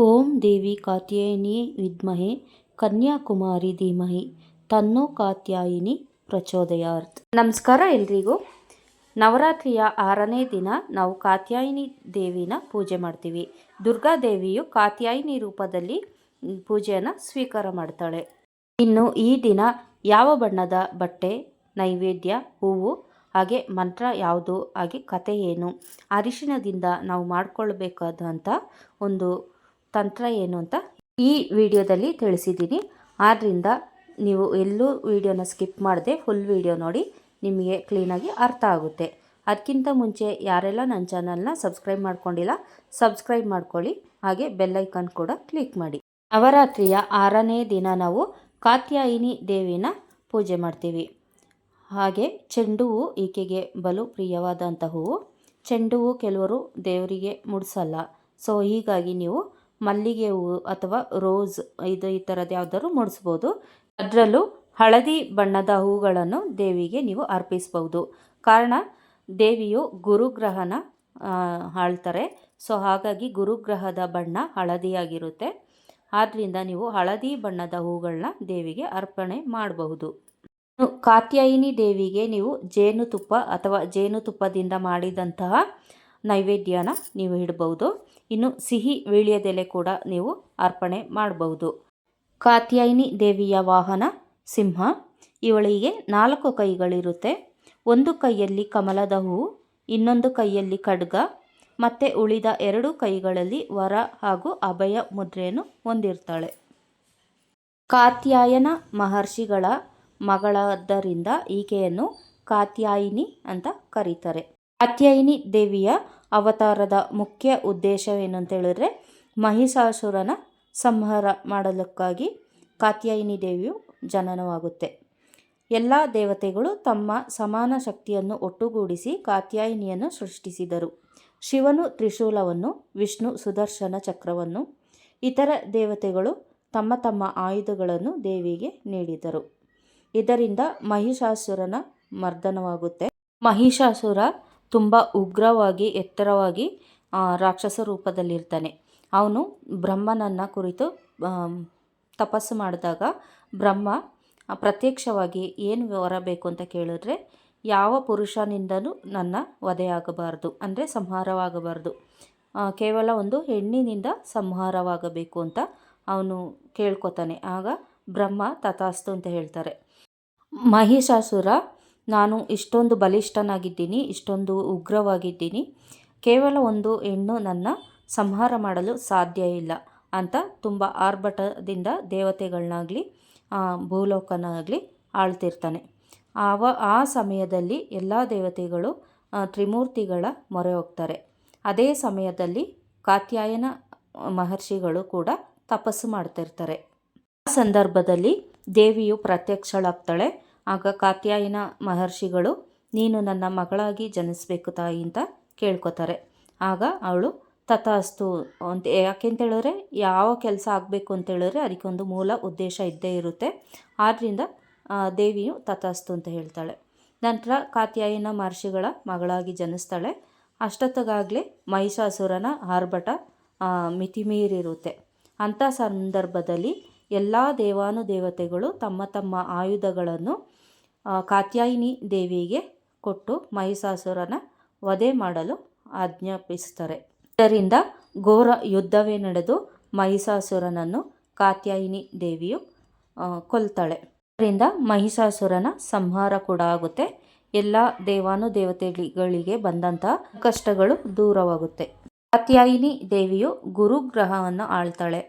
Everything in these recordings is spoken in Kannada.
ಓಂ ದೇವಿ ಕಾತ್ಯಾಯಿನಿ ವಿದ್ಮಹೆ, ಕನ್ಯಾಕುಮಾರಿ ಧೀಮಹಿ, ತನ್ನೋ ಕಾತ್ಯಾಯಿನಿ ಪ್ರಚೋದಯಾರ್ತ್ ನಮಸ್ಕಾರ ಎಲ್ರಿಗೂ. ನವರಾತ್ರಿಯ ಆರನೇ ದಿನ ನಾವು ಕಾತ್ಯಾಯಿನಿ ದೇವಿನ ಪೂಜೆ ಮಾಡ್ತೀವಿ. ದುರ್ಗಾದೇವಿಯು ಕಾತ್ಯಾಯಿನಿ ರೂಪದಲ್ಲಿ ಪೂಜೆಯನ್ನು ಸ್ವೀಕಾರ ಮಾಡ್ತಾಳೆ. ಇನ್ನು ಈ ದಿನ ಯಾವ ಬಣ್ಣದ ಬಟ್ಟೆ, ನೈವೇದ್ಯ, ಹೂವು, ಹಾಗೆ ಮಂತ್ರ ಯಾವುದು, ಹಾಗೆ ಕತೆ ಏನು ಅರಿಶಿನದಿಂದ ನಾವು ಮಾಡಿಕೊಳ್ಬೇಕಾದಂಥ ಒಂದು ತಂತ್ರ ಏನು ಅಂತ ಈ ವಿಡಿಯೋದಲ್ಲಿ ತಿಳಿಸಿದ್ದೀನಿ. ಆದ್ದರಿಂದ ನೀವು ಎಲ್ಲೂ ವಿಡಿಯೋನ ಸ್ಕಿಪ್ ಮಾಡದೆ ಫುಲ್ ವಿಡಿಯೋ ನೋಡಿ, ನಿಮಗೆ ಕ್ಲೀನಾಗಿ ಅರ್ಥ ಆಗುತ್ತೆ. ಅದಕ್ಕಿಂತ ಮುಂಚೆ ಯಾರೆಲ್ಲ ನನ್ನ ಚಾನಲ್ನ ಸಬ್ಸ್ಕ್ರೈಬ್ ಮಾಡ್ಕೊಂಡಿಲ್ಲ ಸಬ್ಸ್ಕ್ರೈಬ್ ಮಾಡ್ಕೊಳ್ಳಿ. ಹಾಗೆ ಬೆಲ್ಲೈಕನ್ ಕೂಡ ಕ್ಲಿಕ್ ಮಾಡಿ. ನವರಾತ್ರಿಯ ಆರನೇ ದಿನ ನಾವು ಕಾತ್ಯಾಯಿನಿ ದೇವಿನ ಪೂಜೆ ಮಾಡ್ತೀವಿ. ಹಾಗೆ ಚೆಂಡು ಹೂವು ಈಕೆಗೆ ಬಲು ಪ್ರಿಯವಾದಂಥ ಹೂವು. ಚೆಂಡು ಹೂವು ಕೆಲವರು ದೇವರಿಗೆ ಮುಡಿಸಲ್ಲ. ಸೊ ಹೀಗಾಗಿ ನೀವು ಮಲ್ಲಿಗೆ ಹೂವು ಅಥವಾ ರೋಸ್ ಇದು ಈ ಥರದ್ದು ಯಾವುದಾದ್ರು ಮೂಡಿಸ್ಬೋದು. ಅದರಲ್ಲೂ ಹಳದಿ ಬಣ್ಣದ ಹೂಗಳನ್ನು ದೇವಿಗೆ ನೀವು ಅರ್ಪಿಸ್ಬೋದು. ಕಾರಣ ದೇವಿಯು ಗುರುಗ್ರಹನ ಆಳ್ತಾರೆ. ಸೊ, ಹಾಗಾಗಿ ಗುರುಗ್ರಹದ ಬಣ್ಣ ಹಳದಿಯಾಗಿರುತ್ತೆ. ಆದ್ದರಿಂದ ನೀವು ಹಳದಿ ಬಣ್ಣದ ಹೂಗಳನ್ನ ದೇವಿಗೆ ಅರ್ಪಣೆ ಮಾಡಬಹುದು. ಕಾತ್ಯಾಯಿನಿ ದೇವಿಗೆ ನೀವು ಜೇನುತುಪ್ಪ ಅಥವಾ ಜೇನುತುಪ್ಪದಿಂದ ಮಾಡಿದಂತಹ ನೈವೇದ್ಯನ ನೀವು ಇಡ್ಬೋದು ಇನ್ನು ಸಿಹಿ ವೀಳ್ಯದೆಲೆ ಕೂಡ ನೀವು ಅರ್ಪಣೆ ಮಾಡಬಹುದು. ಕಾತ್ಯಾಯಿನಿ ದೇವಿಯ ವಾಹನ ಸಿಂಹ. ಇವಳಿಗೆ ನಾಲ್ಕು ಕೈಗಳಿರುತ್ತೆ. ಒಂದು ಕೈಯಲ್ಲಿ ಕಮಲದ ಹೂ, ಇನ್ನೊಂದು ಕೈಯಲ್ಲಿ ಖಡ್ಗ, ಮತ್ತು ಉಳಿದ ಎರಡು ಕೈಗಳಲ್ಲಿ ವರ ಹಾಗೂ ಅಭಯ ಮುದ್ರೆಯನ್ನು ಹೊಂದಿರ್ತಾಳೆ. ಕಾತ್ಯಾಯನ ಮಹರ್ಷಿಗಳ ಮಗಳಾದ್ದರಿಂದ ಈಕೆಯನ್ನು ಕಾತ್ಯಾಯಿನಿ ಅಂತ ಕರೀತಾರೆ. ಕಾತ್ಯಾಯಿನಿ ದೇವಿಯ ಅವತಾರದ ಮುಖ್ಯ ಉದ್ದೇಶವೇನು ಅಂತ ಹೇಳಿದ್ರೆ ಮಹಿಷಾಸುರನ ಸಂಹಾರ ಮಾಡಲಿಕ್ಕಾಗಿ ಕಾತ್ಯಾಯಿನಿ ದೇವಿಯು ಜನನವಾಗುತ್ತೆ. ಎಲ್ಲ ದೇವತೆಗಳು ತಮ್ಮ ಸಮಾನ ಶಕ್ತಿಯನ್ನು ಒಟ್ಟುಗೂಡಿಸಿ ಕಾತ್ಯಾಯಿನಿಯನ್ನು ಸೃಷ್ಟಿಸಿದರು. ಶಿವನು ತ್ರಿಶೂಲವನ್ನು, ವಿಷ್ಣು ಸುದರ್ಶನ ಚಕ್ರವನ್ನು, ಇತರ ದೇವತೆಗಳು ತಮ್ಮ ತಮ್ಮ ಆಯುಧಗಳನ್ನು ದೇವಿಗೆ ನೀಡಿದರು. ಇದರಿಂದ ಮಹಿಷಾಸುರನ ಮರ್ದನವಾಗುತ್ತೆ. ಮಹಿಷಾಸುರ ತುಂಬ ಉಗ್ರವಾಗಿ, ಎತ್ತರವಾಗಿ ರಾಕ್ಷಸ ರೂಪದಲ್ಲಿರ್ತಾನೆ. ಅವನು ಬ್ರಹ್ಮನನ್ನು ಕುರಿತು ತಪಸ್ಸು ಮಾಡಿದಾಗ ಬ್ರಹ್ಮ ಪ್ರತ್ಯಕ್ಷವಾಗಿ ಏನು ಹೊರಬೇಕು ಅಂತ ಕೇಳಿದ್ರೆ, ಯಾವ ಪುರುಷನಿಂದಲೂ ನನ್ನ ವಧೆಯಾಗಬಾರ್ದು, ಅಂದರೆ ಸಂಹಾರವಾಗಬಾರ್ದು. ಕೇವಲ ಒಂದು ಹೆಣ್ಣಿನಿಂದ ಸಂಹಾರವಾಗಬೇಕು ಅಂತ ಅವನು ಕೇಳ್ಕೊತಾನೆ. ಆಗ ಬ್ರಹ್ಮ ತಥಾಸ್ತು ಅಂತ ಹೇಳ್ತಾರೆ. ಮಹಿಷಾಸುರ ನಾನು ಇಷ್ಟೊಂದು ಬಲಿಷ್ಠನಾಗಿದ್ದೀನಿ, ಇಷ್ಟೊಂದು ಉಗ್ರವಾಗಿದ್ದೀನಿ. ಕೇವಲ ಒಂದು ಹೆಣ್ಣು ನನ್ನ ಸಂಹಾರ ಮಾಡಲು ಸಾಧ್ಯ ಇಲ್ಲ ಅಂತ ತುಂಬ ಆರ್ಭಟದಿಂದ ದೇವತೆಗಳನ್ನಾಗಲಿ ಭೂಲೋಕನಾಗಲಿ ಆಳ್ತಿರ್ತಾನೆ. ಆವ, ಆ ಸಮಯದಲ್ಲಿ ಎಲ್ಲ ದೇವತೆಗಳು ತ್ರಿಮೂರ್ತಿಗಳ ಮೊರೆ ಹೋಗ್ತಾರೆ. ಅದೇ ಸಮಯದಲ್ಲಿ ಕಾತ್ಯಾಯನ ಮಹರ್ಷಿಗಳು ಕೂಡ ತಪಸ್ಸು ಮಾಡ್ತಿರ್ತಾರೆ. ಆ ಸಂದರ್ಭದಲ್ಲಿ ದೇವಿಯು ಪ್ರತ್ಯಕ್ಷಳಾಗ್ತಾಳೆ. ಆಗ ಕಾತ್ಯಾಯನ ಮಹರ್ಷಿಗಳು, ನೀನು ನನ್ನ ಮಗಳಾಗಿ ಜನಿಸಬೇಕು ತಾಯಿ ಅಂತ ಕೇಳ್ಕೊತಾರೆ. ಆಗ ಅವಳು, ತಥಾಸ್ತು ಅಂತ ಯಾಕೆ ಹೇಳಿದ್ರೆ ಯಾವ ಕೆಲಸ ಆಗಬೇಕು ಅಂತೇಳಿದ್ರೆ ಅದಕ್ಕೊಂದು ಮೂಲ ಉದ್ದೇಶ ಇದ್ದೇ ಇರುತ್ತೆ. ಆದ್ದರಿಂದ ದೇವಿಯು ತಥಾಸ್ತು ಅಂತ ಹೇಳ್ತಾಳೆ. ನಂತರ ಕಾತ್ಯಾಯನ ಮಹರ್ಷಿಗಳ ಮಗಳಾಗಿ ಜನಿಸ್ತಾಳೆ. ಅಷ್ಟೊತ್ತಿಗಾಗಲೇ ಮಹಿಷಾಸುರನ ಆರ್ಭಟ ಮಿತಿಮೀರಿರುತ್ತೆ. ಅಂಥ ಸಂದರ್ಭದಲ್ಲಿ ಎಲ್ಲ ದೇವಾನುದೇವತೆಗಳು ತಮ್ಮ ತಮ್ಮ ಆಯುಧಗಳನ್ನು ಕಾತ್ಯಾಯಿನಿ ದೇವಿಗೆ ಕೊಟ್ಟು ಮಹಿಷಾಸುರನ ವಧೆ ಮಾಡಲು ಆಜ್ಞಾಪಿಸ್ತಾರೆ ಇದರಿಂದ ಘೋರ ಯುದ್ಧವೇ ನಡೆದು ಮಹಿಷಾಸುರನನ್ನು ಕಾತ್ಯಾಯಿನಿ ದೇವಿಯು ಕೊಲ್ತಾಳೆ. ಇದರಿಂದ ಮಹಿಷಾಸುರನ ಸಂಹಾರ ಕೂಡ ಆಗುತ್ತೆ. ಎಲ್ಲ ದೇವಾನು ದೇವತೆಗಳಿಗೆ ಬಂದಂತಹ ಕಷ್ಟಗಳು ದೂರವಾಗುತ್ತೆ. ಕಾತ್ಯಾಯಿನಿ ದೇವಿಯು ಗುರುಗ್ರಹವನ್ನು ಆಳ್ತಾಳೆ.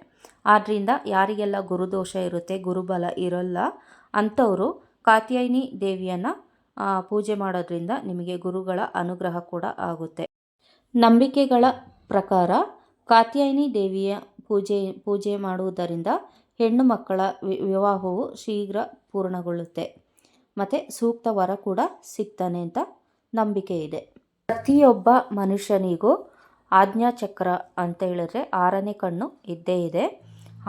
ಆದ್ದರಿಂದ ಯಾರಿಗೆಲ್ಲ ಗುರುದೋಷ ಇರುತ್ತೆ, ಗುರುಬಲ ಇರಲ್ಲ, ಅಂಥವರು ಕಾತ್ಯಾಯಿನಿ ದೇವಿಯನ್ನು ಪೂಜೆ ಮಾಡೋದ್ರಿಂದ ನಿಮಗೆ ಗುರುಗಳ ಅನುಗ್ರಹ ಕೂಡ ಆಗುತ್ತೆ. ನಂಬಿಕೆಗಳ ಪ್ರಕಾರ ಕಾತ್ಯಾಯಿನಿ ದೇವಿಯ ಪೂಜೆ ಪೂಜೆ ಮಾಡುವುದರಿಂದ ಹೆಣ್ಣು ಮಕ್ಕಳ ವಿವಾಹವು ಶೀಘ್ರ ಪೂರ್ಣಗೊಳ್ಳುತ್ತೆ. ಮತ್ತು ಸೂಕ್ತ ವರ ಕೂಡ ಸಿಗ್ತಾನೆ ಅಂತ ನಂಬಿಕೆ ಇದೆ. ಪ್ರತಿಯೊಬ್ಬ ಮನುಷ್ಯನಿಗೂ ಆಜ್ಞಾಚಕ್ರ ಅಂತ ಹೇಳಿದ್ರೆ ಆರನೇ ಕಣ್ಣು ಇದ್ದೇ ಇದೆ.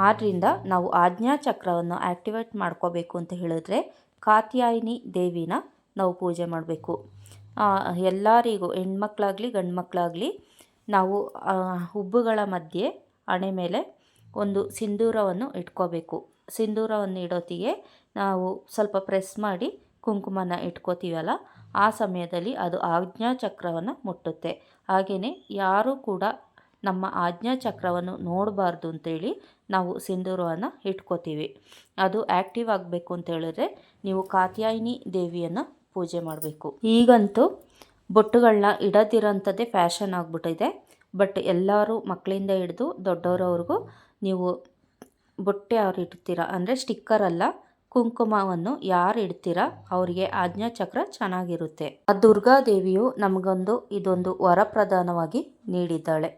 ಆದ್ದರಿಂದ ನಾವು ಆಜ್ಞಾಚಕ್ರವನ್ನು ಆ್ಯಕ್ಟಿವೇಟ್ ಮಾಡ್ಕೋಬೇಕು ಅಂತ ಹೇಳಿದ್ರೆ ಕಾತ್ಯಾಯಿನಿ ದೇವಿನ ನಾವು ಪೂಜೆ ಮಾಡಬೇಕು. ಎಲ್ಲರಿಗೂ ಹೆಣ್ಮಕ್ಳಾಗಲಿ ಗಂಡು ಮಕ್ಕಳಾಗಲಿ ನಾವು ಹುಬ್ಬುಗಳ ಮಧ್ಯೆ ಹಣೆ ಮೇಲೆ ಒಂದು ಸಿಂಧೂರವನ್ನು ಇಟ್ಕೋಬೇಕು. ಸಿಂಧೂರವನ್ನು ಇಡೋತ್ತಿಗೆ ನಾವು ಸ್ವಲ್ಪ ಪ್ರೆಸ್ ಮಾಡಿ ಕುಂಕುಮನ ಇಟ್ಕೋತೀವಲ್ಲ, ಆ ಸಮಯದಲ್ಲಿ ಅದು ಆಜ್ಞಾ ಚಕ್ರವನ್ನು ಮುಟ್ಟುತ್ತೆ. ಹಾಗೆಯೇ ಯಾರೂ ಕೂಡ ನಮ್ಮ ಆಜ್ಞಾ ಚಕ್ರವನ್ನು ನೋಡಬಾರ್ದು ಅಂತೇಳಿ ನಾವು ಸಿಂಧೂರವನ್ನು ಇಟ್ಕೋತೀವಿ. ಅದು ಆ್ಯಕ್ಟಿವ್ ಆಗಬೇಕು ಅಂತ ಹೇಳಿದ್ರೆ ನೀವು ಕಾತ್ಯಾಯಿನಿ ದೇವಿಯನ್ನು ಪೂಜೆ ಮಾಡಬೇಕು. ಈಗಂತೂ ಬೊಟ್ಟುಗಳನ್ನ ಇಡದಿರೋಂಥದ್ದೇ ಫ್ಯಾಷನ್ ಆಗಿಬಿಟ್ಟಿದೆ. ಬಟ್ ಎಲ್ಲರೂ ಮಕ್ಕಳಿಂದ ಹಿಡಿದು ದೊಡ್ಡವರವ್ರಿಗೂ ನೀವು ಬೊಟ್ಟೆ ಯಾರು ಇಡ್ತೀರಾ ಅಂದರೆ ಸ್ಟಿಕ್ಕರ್ ಅಲ್ಲ, ಕುಂಕುಮವನ್ನು ಯಾರು ಇಡ್ತೀರ ಅವರಿಗೆ ಆಜ್ಞಾ ಚಕ್ರ ಚೆನ್ನಾಗಿರುತ್ತೆ. ಆ ದುರ್ಗಾದೇವಿಯು ನಮಗೊಂದು ಇದೊಂದು ವರಪ್ರಧಾನವಾಗಿ ನೀಡಿದ್ದಾಳೆ.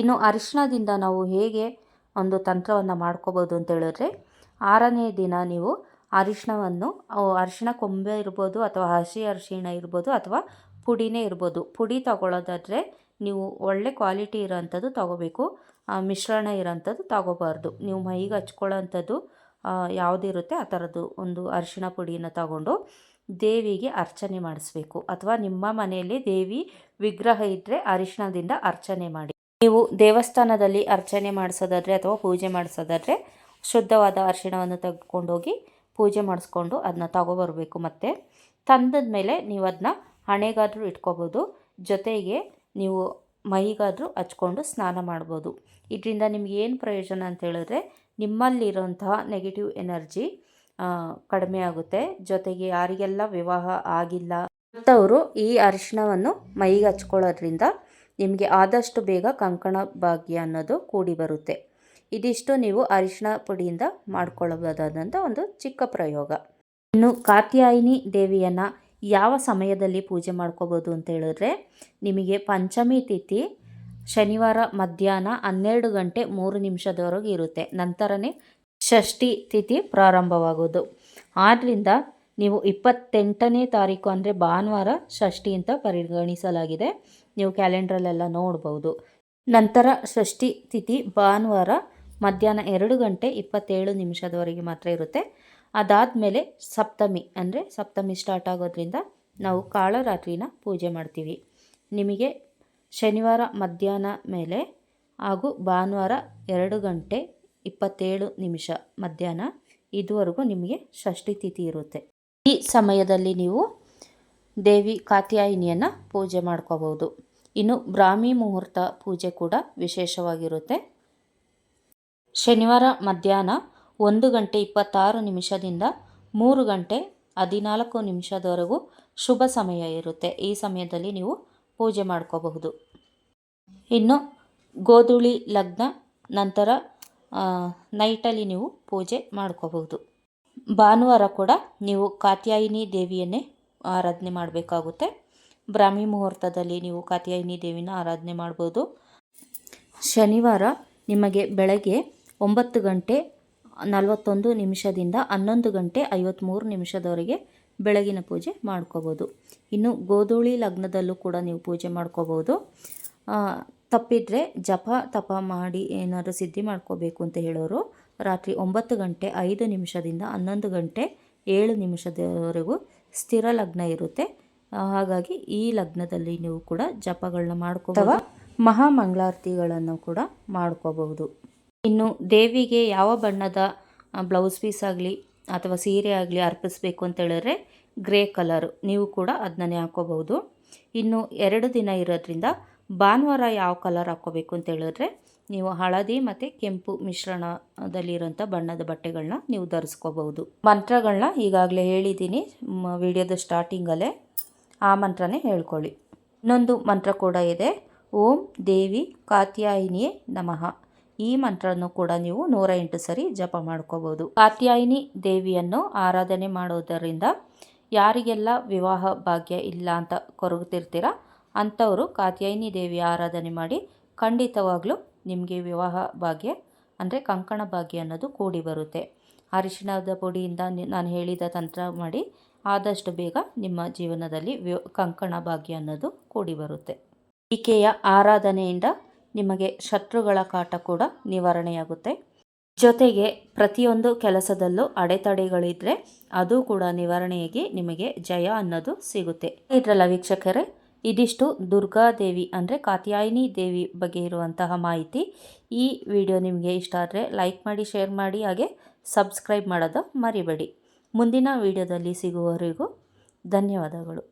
ಇನ್ನು ಅರಿಶಿಣದಿಂದ ನಾವು ಹೇಗೆ ಒಂದು ತಂತ್ರವನ್ನು ಮಾಡ್ಕೋಬೋದು ಅಂತ ಹೇಳಿದ್ರೆ, ಆರನೇ ದಿನ ನೀವು ಅರಿಶಿಣವನ್ನು ಅರಿಶಿಣ ಕೊಂಬೆ ಇರ್ಬೋದು ಅಥವಾ ಹಸಿ ಅರಿಶಿಣ ಇರ್ಬೋದು ಅಥವಾ ಪುಡಿನೇ ಇರ್ಬೋದು. ಪುಡಿ ತಗೊಳ್ಳೋದಾದರೆ ನೀವು ಒಳ್ಳೆ ಕ್ವಾಲಿಟಿ ಇರೋಂಥದ್ದು ತಗೋಬೇಕು. ಮಿಶ್ರಣ ಇರೋಂಥದ್ದು ತಗೋಬಾರ್ದು. ನೀವು ಮೈಗೆ ಹಚ್ಕೊಳ್ಳೋಂಥದ್ದು ಯಾವುದಿರುತ್ತೆ ಆ ಥರದ್ದು ಒಂದು ಅರಿಶಿಣ ಪುಡಿನ ತಗೊಂಡು ದೇವಿಗೆ ಅರ್ಚನೆ ಮಾಡಿಸ್ಬೇಕು. ಅಥವಾ ನಿಮ್ಮ ಮನೆಯಲ್ಲಿ ದೇವಿ ವಿಗ್ರಹ ಇದ್ದರೆ ಅರಿಶಿಣದಿಂದ ಅರ್ಚನೆ ಮಾಡಿ. ನೀವು ದೇವಸ್ಥಾನದಲ್ಲಿ ಅರ್ಚನೆ ಮಾಡಿಸೋದಾದ್ರೆ ಅಥವಾ ಪೂಜೆ ಮಾಡಿಸೋದಾದ್ರೆ ಶುದ್ಧವಾದ ಅರಿಶಿಣವನ್ನು ತೆಗೆದುಕೊಂಡೋಗಿ ಪೂಜೆ ಮಾಡಿಸ್ಕೊಂಡು ಅದನ್ನ ತಗೊಬರಬೇಕು ಮತ್ತು. ತಂದದ ಮೇಲೆ ನೀವು ಅದನ್ನ ಹಣೆಗಾದರೂ ಇಟ್ಕೋಬೋದು. ಜೊತೆಗೆ ನೀವು ಮೈಗಾದರೂ ಹಚ್ಕೊಂಡು ಸ್ನಾನ ಮಾಡ್ಬೋದು. ಇದರಿಂದ ನಿಮ್ಗೆ ಏನು ಪ್ರಯೋಜನ ಅಂತ ಹೇಳಿದ್ರೆ ನಿಮ್ಮಲ್ಲಿರೋಂತಹ ನೆಗೆಟಿವ್ ಎನರ್ಜಿ ಕಡಿಮೆ ಆಗುತ್ತೆ. ಜೊತೆಗೆ ಯಾರಿಗೆಲ್ಲ ವಿವಾಹ ಆಗಿಲ್ಲ ಅಂಥವರು ಈ ಅರಿಶಿಣವನ್ನು ಮೈಗೆ ಹಚ್ಕೊಳ್ಳೋದ್ರಿಂದ ನಿಮಗೆ ಆದಷ್ಟು ಬೇಗ ಕಂಕಣ ಭಾಗ್ಯ ಅನ್ನೋದು ಕೂಡಿ ಬರುತ್ತೆ. ಇದಿಷ್ಟು ನೀವು ಅರಿಶಿನ ಪುಡಿಯಿಂದ ಮಾಡ್ಕೊಳ್ಳಬಹುದಾದಂಥ ಒಂದು ಚಿಕ್ಕ ಪ್ರಯೋಗ. ಇನ್ನು ಕಾತ್ಯಾಯಿನಿ ದೇವಿಯನ್ನು ಯಾವ ಸಮಯದಲ್ಲಿ ಪೂಜೆ ಮಾಡ್ಕೋಬೋದು ಅಂತ ಹೇಳಿದ್ರೆ, ನಿಮಗೆ ಪಂಚಮಿ ತಿಥಿ ಶನಿವಾರ ಮಧ್ಯಾಹ್ನ ಹನ್ನೆರಡು ಗಂಟೆ ಮೂರು ನಿಮಿಷದವರೆಗೆ ಇರುತ್ತೆ. ನಂತರನೇ ಷಷ್ಠಿ ತಿಥಿ ಪ್ರಾರಂಭವಾಗೋದು. ಆದ್ದರಿಂದ ನೀವು ಇಪ್ಪತ್ತೆಂಟನೇ ತಾರೀಕು ಅಂದರೆ ಭಾನುವಾರ ಷಷ್ಠಿ ಅಂತ ಪರಿಗಣಿಸಲಾಗಿದೆ. ನೀವು ಕ್ಯಾಲೆಂಡ್ರಲ್ಲೆಲ್ಲ ನೋಡ್ಬೋದು. ನಂತರ ಷಷ್ಠಿ ತಿಥಿ ಭಾನುವಾರ ಮಧ್ಯಾಹ್ನ ಎರಡು ಗಂಟೆ ಇಪ್ಪತ್ತೇಳು ನಿಮಿಷದವರೆಗೆ ಮಾತ್ರ ಇರುತ್ತೆ. ಅದಾದಮೇಲೆ ಸಪ್ತಮಿ ಅಂದರೆ ಸಪ್ತಮಿ ಸ್ಟಾರ್ಟ್ ಆಗೋದ್ರಿಂದ ನಾವು ಕಾಳರಾತ್ರಿನ ಪೂಜೆ ಮಾಡ್ತೀವಿ. ನಿಮಗೆ ಶನಿವಾರ ಮಧ್ಯಾಹ್ನ ಮೇಲೆ ಹಾಗೂ ಭಾನುವಾರ ಎರಡು ಗಂಟೆ ಇಪ್ಪತ್ತೇಳು ನಿಮಿಷ ಮಧ್ಯಾಹ್ನ ಇದುವರೆಗೂ ನಿಮಗೆ ಷಷ್ಠಿ ತಿಥಿ ಇರುತ್ತೆ. ಈ ಸಮಯದಲ್ಲಿ ನೀವು ದೇವಿ ಕಾತ್ಯಾಯಿನಿಯನ್ನು ಪೂಜೆ ಮಾಡ್ಕೋಬೋದು ಇನ್ನು ಬ್ರಾಹ್ಮಿ ಮುಹೂರ್ತ ಪೂಜೆ ಕೂಡ ವಿಶೇಷವಾಗಿರುತ್ತೆ. ಶನಿವಾರ ಮಧ್ಯಾಹ್ನ ಒಂದು ಗಂಟೆ ಇಪ್ಪತ್ತಾರು ನಿಮಿಷದಿಂದ ಮೂರು ಗಂಟೆ ಹದಿನಾಲ್ಕು ನಿಮಿಷದವರೆಗೂ ಶುಭ ಸಮಯ ಇರುತ್ತೆ. ಈ ಸಮಯದಲ್ಲಿ ನೀವು ಪೂಜೆ ಮಾಡ್ಕೋಬಹುದು. ಇನ್ನು ಗೋಧುಳಿ ಲಗ್ನ ನಂತರ ನೈಟಲ್ಲಿ ನೀವು ಪೂಜೆ ಮಾಡ್ಕೋಬಹುದು. ಭಾನುವಾರ ಕೂಡ ನೀವು ಕಾತ್ಯಾಯಿನಿ ದೇವಿಯನ್ನೇ ಆರಾಧನೆ ಮಾಡಬೇಕಾಗುತ್ತೆ. ಬ್ರಾಹ್ಮಿ ಮುಹೂರ್ತದಲ್ಲಿ ನೀವು ಕಾತ್ಯಾಯಿನಿ ದೇವಿನ ಆರಾಧನೆ ಮಾಡ್ಬೋದು. ಶನಿವಾರ ನಿಮಗೆ ಬೆಳಗ್ಗೆ ಒಂಬತ್ತು ಗಂಟೆ ನಲವತ್ತೊಂದು ನಿಮಿಷದಿಂದ ಹನ್ನೊಂದು ಗಂಟೆ ಐವತ್ತ್ಮೂರು ನಿಮಿಷದವರೆಗೆ ಬೆಳಗಿನ ಪೂಜೆ ಮಾಡ್ಕೋಬೋದು. ಇನ್ನು ಗೋಧೂಳಿ ಲಗ್ನದಲ್ಲೂ ಕೂಡ ನೀವು ಪೂಜೆ ಮಾಡ್ಕೋಬೋದು. ತಪ್ಪಿದರೆ ಜಪ ತಪ ಮಾಡಿ ಏನಾದರೂ ಸಿದ್ಧಿ ಮಾಡ್ಕೋಬೇಕು ಅಂತ ಹೇಳೋರು ರಾತ್ರಿ ಒಂಬತ್ತು ಗಂಟೆ ಐದು ನಿಮಿಷದಿಂದ ಹನ್ನೊಂದು ಗಂಟೆ ಏಳು ನಿಮಿಷದವರೆಗೂ ಸ್ಥಿರ ಲಗ್ನ ಇರುತ್ತೆ. ಹಾಗಾಗಿ ಈ ಲಗ್ನದಲ್ಲಿ ನೀವು ಕೂಡ ಜಪಗಳನ್ನ ಮಾಡ್ಕೋಬಹುದು. ಮಹಾಮಂಗಳಾರತಿಗಳನ್ನು ಕೂಡ ಮಾಡ್ಕೋಬಹುದು. ಇನ್ನು ದೇವಿಗೆ ಯಾವ ಬಣ್ಣದ ಬ್ಲೌಸ್ ಪೀಸ್ ಆಗಲಿ ಅಥವಾ ಸೀರೆ ಆಗಲಿ ಅರ್ಪಿಸ್ಬೇಕು ಅಂತ ಹೇಳಿದ್ರೆ ಗ್ರೇ ಕಲರು. ನೀವು ಕೂಡ ಅದನ್ನೇ ಹಾಕೋಬಹುದು. ಇನ್ನು ಎರಡು ದಿನ ಇರೋದ್ರಿಂದ ಭಾನುವಾರ ಯಾವ ಕಲರ್ ಹಾಕ್ಕೋಬೇಕು ಅಂತ ಹೇಳಿದ್ರೆ ನೀವು ಹಳದಿ ಮತ್ತು ಕೆಂಪು ಮಿಶ್ರಣದಲ್ಲಿರೋಂಥ ಬಣ್ಣದ ಬಟ್ಟೆಗಳನ್ನ ನೀವು ಧರಿಸ್ಕೋಬಹುದು. ಮಂತ್ರಗಳನ್ನ ಈಗಾಗಲೇ ಹೇಳಿದ್ದೀನಿ ವಿಡಿಯೋದ ಸ್ಟಾರ್ಟಿಂಗಲ್ಲೇ ಆ ಮಂತ್ರನೇ ಹೇಳ್ಕೊಳ್ಳಿ. ಇನ್ನೊಂದು ಮಂತ್ರ ಕೂಡ ಇದೆ, ಓಂ ದೇವಿ ಕಾತ್ಯಾಯಿನಿಯೇ ನಮಃ. ಈ ಮಂತ್ರವನ್ನು ಕೂಡ ನೀವು ನೂರ ಎಂಟು ಸರಿ ಜಪ ಮಾಡ್ಕೋಬೋದು ಕಾತ್ಯಾಯಿನಿ ದೇವಿಯನ್ನು ಆರಾಧನೆ ಮಾಡೋದರಿಂದ ಯಾರಿಗೆಲ್ಲ ವಿವಾಹ ಭಾಗ್ಯ ಇಲ್ಲ ಅಂತ ಕೊರಗುತ್ತಿರ್ತೀರ, ಅಂಥವರು ಕಾತ್ಯಾಯಿನಿ ದೇವಿ ಆರಾಧನೆ ಮಾಡಿ ಖಂಡಿತವಾಗ್ಲೂ ನಿಮಗೆ ವಿವಾಹ ಭಾಗ್ಯ, ಅಂದರೆ ಕಂಕಣ ಭಾಗ್ಯ ಅನ್ನೋದು ಕೂಡಿ ಬರುತ್ತೆ. ಅರಿಶಿಣದ ಪುಡಿಯಿಂದ ನಾನು ಹೇಳಿದ ತಂತ್ರ ಮಾಡಿ ಆದಷ್ಟು ಬೇಗ ನಿಮ್ಮ ಜೀವನದಲ್ಲಿ ವ್ಯ, ಕಂಕಣ ಭಾಗ್ಯ ಅನ್ನೋದು ಕೂಡಿ ಬರುತ್ತೆ. ಈಕೆಯ ಆರಾಧನೆಯಿಂದ ನಿಮಗೆ ಶತ್ರುಗಳ ಕಾಟ ಕೂಡ ನಿವಾರಣೆಯಾಗುತ್ತೆ. ಜೊತೆಗೆ ಪ್ರತಿಯೊಂದು ಕೆಲಸದಲ್ಲೂ ಅಡೆತಡೆಗಳಿದ್ದರೆ ಅದು ಕೂಡ ನಿವಾರಣೆಯಾಗಿ ನಿಮಗೆ ಜಯ ಅನ್ನೋದು ಸಿಗುತ್ತೆ. ಇದರಲ್ಲ ವೀಕ್ಷಕರೇ ಇದಿಷ್ಟು ದುರ್ಗಾದೇವಿ ಅಂದರೆ ಕಾತ್ಯಾಯಿನಿ ದೇವಿ ಬಗ್ಗೆ ಇರುವಂತಹ ಮಾಹಿತಿ. ಈ ವಿಡಿಯೋ ನಿಮಗೆ ಇಷ್ಟ ಆದರೆ ಲೈಕ್ ಮಾಡಿ, ಶೇರ್ ಮಾಡಿ, ಹಾಗೆ ಸಬ್ಸ್ಕ್ರೈಬ್ ಮಾಡೋದು ಮರಿಬೇಡಿ. ಮುಂದಿನ ವಿಡಿಯೋದಲ್ಲಿ ಸಿಗುವವರೆಗೂ ಧನ್ಯವಾದಗಳು.